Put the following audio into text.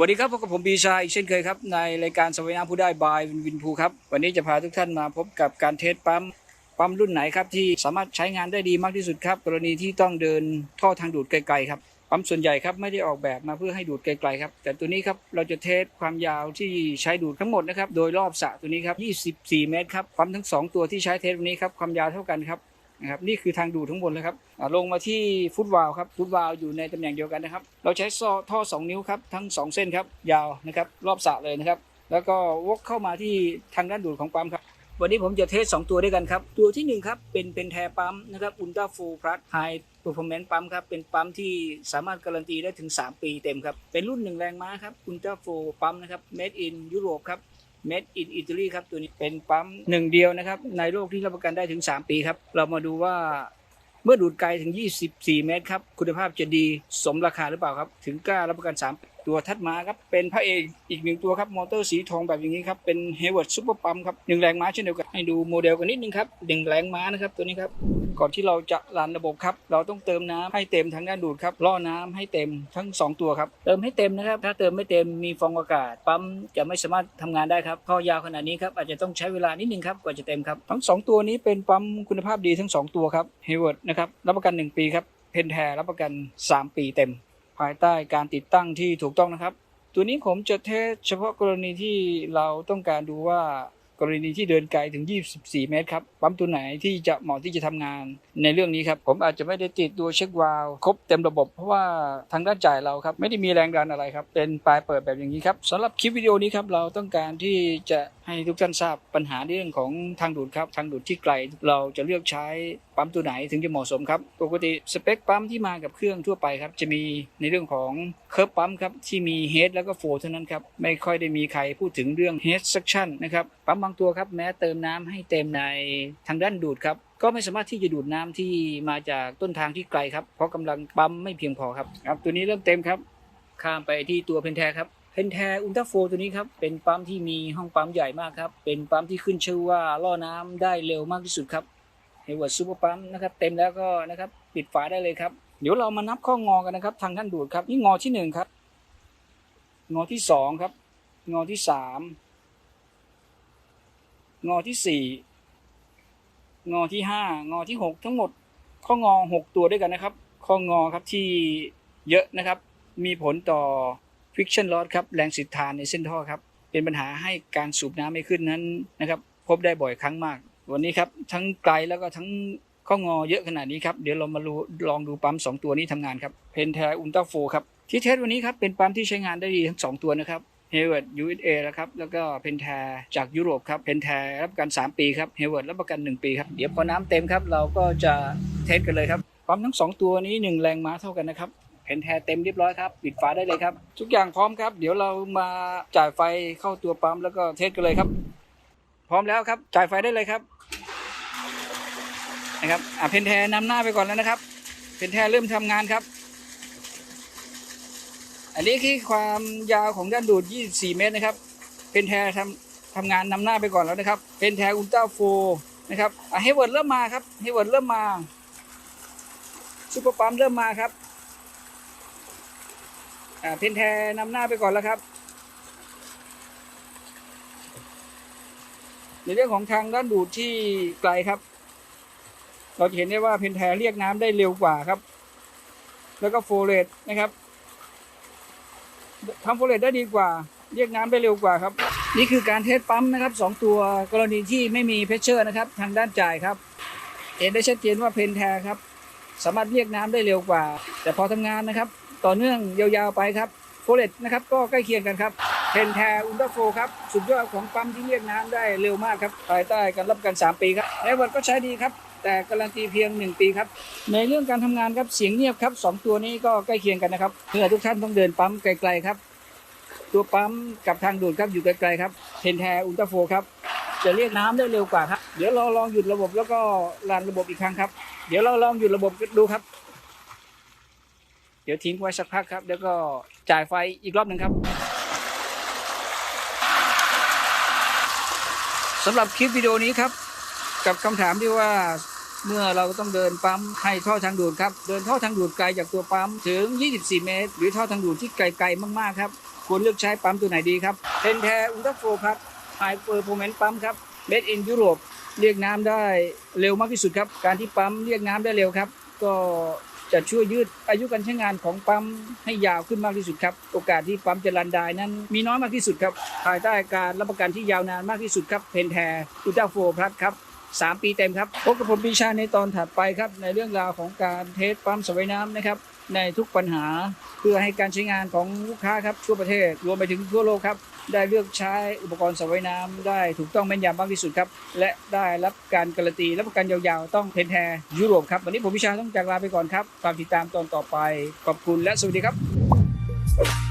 วัสดีครับพบกับผมบีชาอีกเช่นเคยครับ ในรายการสวัยน้ำผู้ได้บายวินวินภูครับ วันนี้จะพาทุกท่านมาพบกับการเทสปั๊มปั๊มรุ่นไหนครับ ที่สามารถใช้งานได้ดีมากที่สุดครับ กรณีที่ต้องเดินท่อทางดูดไกลๆครับปั๊มส่วนใหญ่ครับไม่ได้ออกแบบมาเพื่อให้ดูดไกลๆครับ แต่ตัวนี้ครับเราจะเทสความยาวที่ใช้ดูดทั้งหมดนะครับโดยรอบสระตัวนี้ครับ 24 เมตรครับปั๊มทั้งสองตัวที่ใช้เทสวันนี้ครับความยาวเท่ากันครับ นะครับนี่คือทางดูดทั้งหมดเลยครับลงมาที่ฟุตวาลครับฟุตวาลอยู่ในตำแหน่งเดียวกันนะครับ เราใช้ท่อ 2 นิ้วครับทั้ง 2 เส้นครับยาวนะครับรอบสระเลยนะครับแล้วก็วกเข้ามาที่ทางด้านดูดของปั๊มครับวันนี้ผมจะเทส 2 ตัวด้วยกันครับ ตัวทีหนึ่1 ครับเป็นเป็นแทปั๊มนะครับอุลตราฟูพลัสไฮเปอร์ฟอร์แมนซ์ปั๊มครับเป็นปั๊มที่สามารถการันตีได้ถึง 3 ปีเต็มครับ เป็นรุ่น 1 แรงม้าครับอุลตราฟูปั๊มนะครับ made in ยุโรปครับ Made in Italy ครับตัวนี้เป็นปั๊มหนึ่งเดียวนะครับ ในโลกที่รับประกันได้ถึง 3 ปีครับ เรามาดูว่าเมื่อดูดไกลถึง 24 เมตรครับ คุณภาพจะดีสมราคาหรือเปล่าครับ ถึงกล้ารับประกัน 3 ตัวทัดมาครับ เป็นพระเอกอีกหนึ่งตัวครับ มอเตอร์สีทองแบบอย่างนี้ครับ เป็น h a y w a r d Super Pump ครับหนึ่งแรงม้าเช่นเดียวกัน ให้ดูโมเดลกันนิดนึงครับหนึ่งแรงม้านะครับตัวนี้ครับ ก่อนที่เราจะรันระบบครับ เราต้องเติมน้ำให้เต็มทางด้านดูดครับล่อน้ำให้เต็มทั้ง 2 ตัวครับเติมให้เต็มนะครับ ถ้าเติมไม่เต็มมีฟองอากาศ ปั๊มจะไม่สามารถทำงานได้ครับท่อยาวขนาดนี้ครับอาจจะต้องใช้เวลานิดนึงครับกว่าจะเต็มครับทั้ง 2 ตัวนี้เป็นปั๊มคุณภาพดีทั้ง 2 ตัวครับเฮเวิร์ดนะครับรับประกัน 1 ปีครับเพนแทรับประกัน 3 ปีเต็ม ภายใต้การติดตั้งที่ถูกต้องนะครับ ตัวนี้ผมจะเทสเฉพาะกรณีที่เราต้องการดูว่า กรณีที่เดินไกลถึง 24 เมตรครับ ปั๊มตัวไหนที่จะเหมาะที่จะทำงาน ในเรื่องนี้ครับ ผมอาจจะไม่ได้ติดตัวเช็ควาลครบเต็มระบบ เพราะว่าทางด้านจ่ายเราครับ ไม่ได้มีแรงดันอะไรครับ เป็นปลายเปิดแบบอย่างนี้ครับสำหรับคลิปวิดีโอนี้ครับ เราต้องการที่จะให้ทุกท่านทราบปัญหาเรื่องของทางดูดครับ ทางดูดที่ไกลเราจะเลือกใช้ ปั๊มตัวไหนถึงจะเหมาะสมครับ ปกติสเปคปั๊มที่มากับเครื่องทั่วไปครับ จะมีในเรื่องของเคิร์ฟปั๊มครับ ที่มีเฮดแล้วก็โฟเท่านั้นครับ ไม่ค่อยได้มีใครพูดถึงเรื่องเฮด s ั c ชั่นนะครับ ปั๊มบางตัวครับ แม้เติมน้ำให้เต็มในทางด้านดูดครับ ก็ไม่สามารถที่จะดูดน้ำที่มาจากต้นทางที่ไกลครับ เพราะกำลังปั๊มไม่เพียงพอครับครับ ตัวนี้เริ่มเต็มครับข้ามไปที่ตัวเพนแทครับเพนแทอุลตราโฟตัวนี้ครับ เป็นปั๊มที่มีห้องปั๊มใหญ่มากครับ เป็นปั๊มที่ขึ้นชื่อว่าล่อน้ำได้เร็วมากที่สุดครับ เฮเวิร์ดซูเปอร์ปั๊มนะครับเต็มแล้วก็นะครับปิดฝาได้เลยครับ เดี๋ยวเรามานับข้องอกันนะครับ ทางท่านดูดครับ นี่งอที่หนึ่งครับ งอที่สองครับ งอที่สามงอที่สี่งอที่ห้างอที่หกทั้งหมดข้องอหกตัวด้วยกันนะครับ ข้องอครับที่เยอะนะครับ มีผลต่อ friction loss ครับแรงสิทธานในเส้นท่อครับ เป็นปัญหาให้การสูบน้ำไม่ขึ้นนั้นนะครับ พบได้บ่อยครั้งมาก วันนี้ครับทั้งไกลแล้วก็ทั้งข้องอเยอะขนาดนี้ครับเดี๋ยวเรามาลองดูปั๊มสองตัวนี้ทำงานครับเพนแทอุลตราโฟครับที่เทสวันนี้ครับเป็นปั๊มที่ใช้งานได้ดีทั้งสองตัวนะครับเฮเวิร์ด USA แล้วครับ แล้วก็เพนแทจากยุโรปครับเพนแทรับประกัน 3 ปีครับเฮเวิร์ดรับประกัน 1 ปีครับ เดี๋ยวพอน้ำเต็มครับ เราก็จะเทสกันเลยครับ ปั๊มทั้ง 2 ตัวนี้ 1 แรงม้าเท่ากันนะครับเพนแทเต็มเรียบร้อยครับ ปิดฝาได้เลยครับ ทุกอย่างพร้อมครับ เดี๋ยวเรามาจ่ายไฟเข้าตัวปั๊มแล้วก็เทสกันเลยครับ พร้อมแล้วครับ จ่ายไฟได้เลยครับ นะครับอะเพนแทนำหน้าไปก่อนแล้วนะครับ เพนแทเริ่มทำงานครับ อันนี้คือความยาวของด้านดูด 24 เมตรนะครับเป็นแททำทำงานนำหน้าไปก่อนแล้วนะครับเป็นแทอุลตราโฟนะครับอะเฮเวิร์ดเริ่มมาครับเฮเวิร์ดเริ่มมาซูเปอร์ปั๊มเริ่มมาครับอ่าเพนแทนำหน้าไปก่อนแล้วครับ ในเรื่องของทางด้านดูดที่ไกลครับ เราจะเห็นได้ว่าเพนแทเรียกน้ำได้เร็วกว่าครับ แล้วก็โฟเลตนะครับทำโฟเลตได้ดีกว่า เรียกน้ำได้เร็วกว่าครับ นี่คือการเทสปั๊มนะครับสองตัวกรณีที่ไม่มีเพชเชอร์นะครับ ทางด้านจ่ายครับ เห็นได้ชัดเจนว่าเพนแทครับ สามารถเรียกน้ำได้เร็วกว่า แต่พอทำงานนะครับ ต่อเนื่องยาวๆไปครับโฟเลตนะครับ ก็ใกล้เคียงกันครับเพนแทอุลตราโฟครับสุดยอดของปั๊มที่เรียกน้ำได้เร็วมากครับภายใต้การรับประกัน3ปีครับแอร์วัตก็ใช้ดีครับ แต่การันตีเพียง 1 ปีครับ ในเรื่องการทำงานครับเสียงเงียบครับสองตัวนี้ก็ใกล้เคียงกันนะครับเพื่อทุกท่านต้องเดินปั๊มไกลๆครับ ตัวปั๊มกับทางดูดครับอยู่ไกลๆครับเพนแทอุลตราโฟครับจะเรียกน้ำได้เร็วกว่าครับ เดี๋ยวเราลองหยุดระบบแล้วก็รันระบบอีกครั้งครับ เดี๋ยวเราลองหยุดระบบดูครับ เดี๋ยวทิ้งไว้สักพักครับ แล้วก็จ่ายไฟอีกรอบหนึ่งครับสำหรับคลิปวิดีโอนี้ครับ กับคำถามที่ว่าเมื่อเราต้องเดินปั๊มให้ท่อทางดูดครับ เดินท่อทางดูดไกลจากตัวปั๊มถึง 24 เมตร หรือท่อทางดูดที่ไกลๆมากๆครับ ควรเลือกใช้ปั๊มตัวไหนดีครับเทนแทอุลตราโฟครับไฮเปอร์โฟเมนต์ปั๊มครับเมดอินยุโรปเรียกน้ำได้เร็วมากที่สุดครับ การที่ปั๊มเรียกน้ำได้เร็วครับ ก็จะช่วยยืดอายุการใช้งานของปั๊มให้ยาวขึ้นมากที่สุดครับ โอกาสที่ปั๊มจะรันได้นั้นมีน้อยมากที่สุดครับ ภายใต้การรับประกันที่ยาวนานมากที่สุดครับเพนแทอุลตราโฟพลัสครับ 3 ปีเต็มครับพบกับผมปีชาในตอนถัดไปครับในเรื่องราวของการเทสปั๊มสวายน้ำนะครับในทุกปัญหาเพื่อให้การใช้งานของลูกค้าครับทั่วประเทศรวมไปถึงทั่วโลกครับ ได้เลือกใช้อุปกรณ์สว่ายน้ำได้ถูกต้องแม่นยำมากที่สุดครับ และได้รับการการันตีและประกันยาวๆ ต้องเพนแทยุโรปครับ วันนี้ผมพิชาต้องจากลาไปก่อนครับฝากติดตามตอนต่อไปขอบคุณและสวัสดีครับ